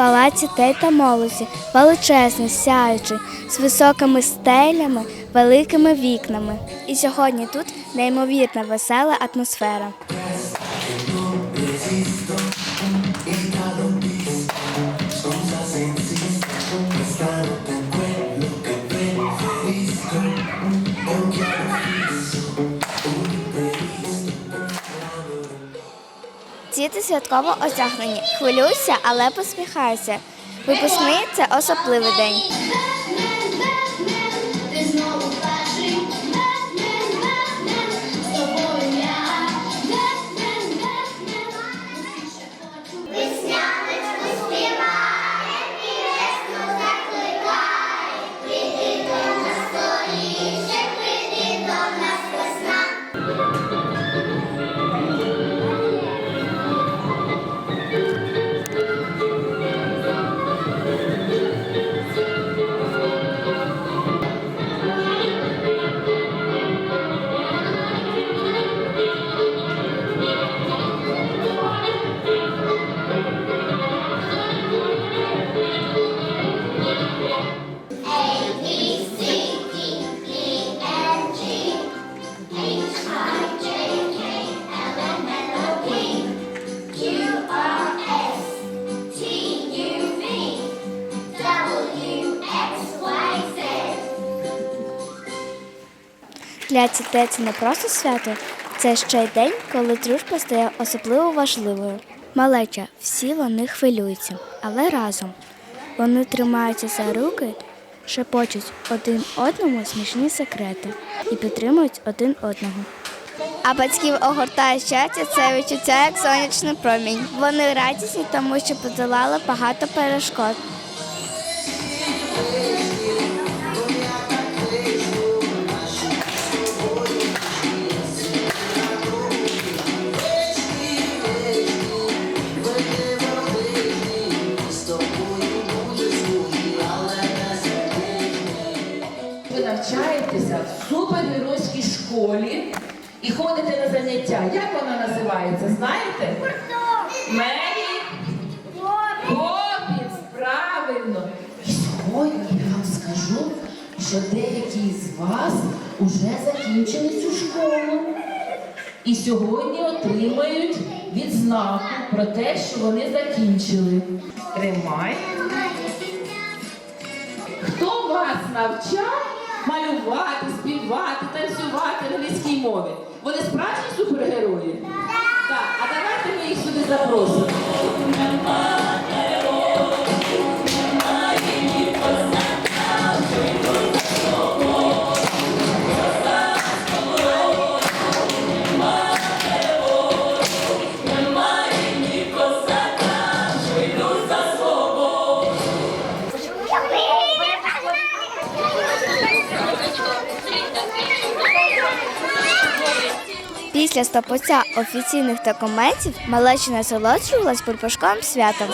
палаці Тейта Молоді, величезний, сяючий, з високими стелями, великими вікнами. І сьогодні тут неймовірна весела атмосфера. Діти святково осягнені. Хвилююся, але посміхаюся. Випускний це особливий день. Для дітей це не просто свято, це ще й день, коли дружба стає особливо важливою. Малеча, всі вони хвилюються, але разом. Вони тримаються за руки, шепочуть один одному смішні секрети і підтримують один одного. А батьків огортає щастя це відчуття як сонячний промінь. Вони радісні, тому що подолали багато перешкод. Навчаєтеся в супергеройській школі і ходите на заняття. Як вона називається? Знаєте? Мері Поппінс, правильно. І сьогодні я вам скажу, що деякі з вас уже закінчили цю школу. І сьогодні отримають відзнаку про те, що вони закінчили. Тримай. Хто вас навчав малювати, співати, танцювати на англійській мові? Вони справжні супергерої? Так, а давайте ми їх сюди запросимо. Після стопоця офіційних документів малеча насолоджувалась бульбашковим святом.